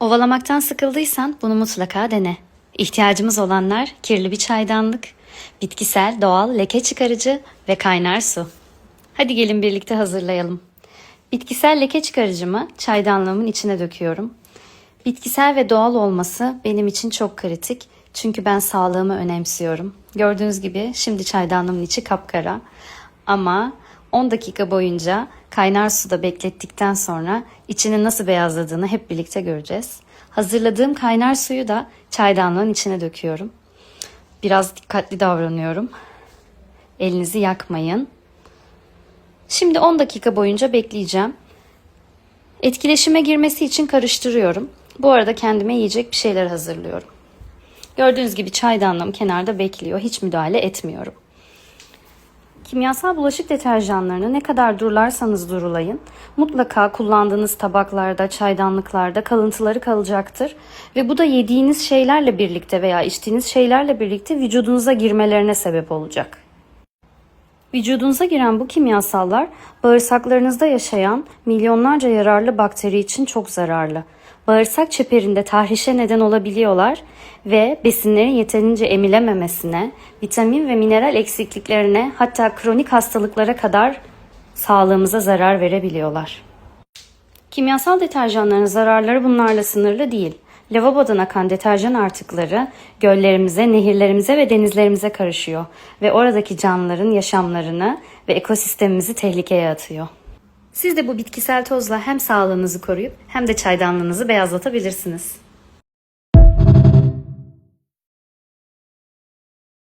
Ovalamaktan sıkıldıysan bunu mutlaka dene. İhtiyacımız olanlar kirli bir çaydanlık, bitkisel, doğal, leke çıkarıcı ve kaynar su. Hadi gelin birlikte hazırlayalım. Bitkisel leke çıkarıcımı çaydanlığımın içine döküyorum. Bitkisel ve doğal olması benim için çok kritik. Çünkü ben sağlığımı önemsiyorum. Gördüğünüz gibi şimdi çaydanlığımın içi kapkara. Ama 10 dakika boyunca kaynar suda beklettikten sonra içinin nasıl beyazladığını hep birlikte göreceğiz. Hazırladığım kaynar suyu da çaydanlığın içine döküyorum. Biraz dikkatli davranıyorum. Elinizi yakmayın. Şimdi 10 dakika boyunca bekleyeceğim. Etkileşime girmesi için karıştırıyorum. Bu arada kendime yiyecek bir şeyler hazırlıyorum. Gördüğünüz gibi çaydanlığım kenarda bekliyor. Hiç müdahale etmiyorum. Kimyasal bulaşık deterjanlarını ne kadar durularsanız durulayın, mutlaka kullandığınız tabaklarda, çaydanlıklarda kalıntıları kalacaktır ve bu da yediğiniz şeylerle birlikte veya içtiğiniz şeylerle birlikte vücudunuza girmelerine sebep olacak. Vücudunuza giren bu kimyasallar bağırsaklarınızda yaşayan milyonlarca yararlı bakteri için çok zararlı. Bağırsak çeperinde tahrişe neden olabiliyorlar ve besinlerin yeterince emilememesine, vitamin ve mineral eksikliklerine hatta kronik hastalıklara kadar sağlığımıza zarar verebiliyorlar. Kimyasal deterjanların zararları bunlarla sınırlı değil. Lavabodan akan deterjan artıkları göllerimize, nehirlerimize ve denizlerimize karışıyor ve oradaki canlıların yaşamlarını ve ekosistemimizi tehlikeye atıyor. Siz de bu bitkisel tozla hem sağlığınızı koruyup hem de çaydanlığınızı beyazlatabilirsiniz.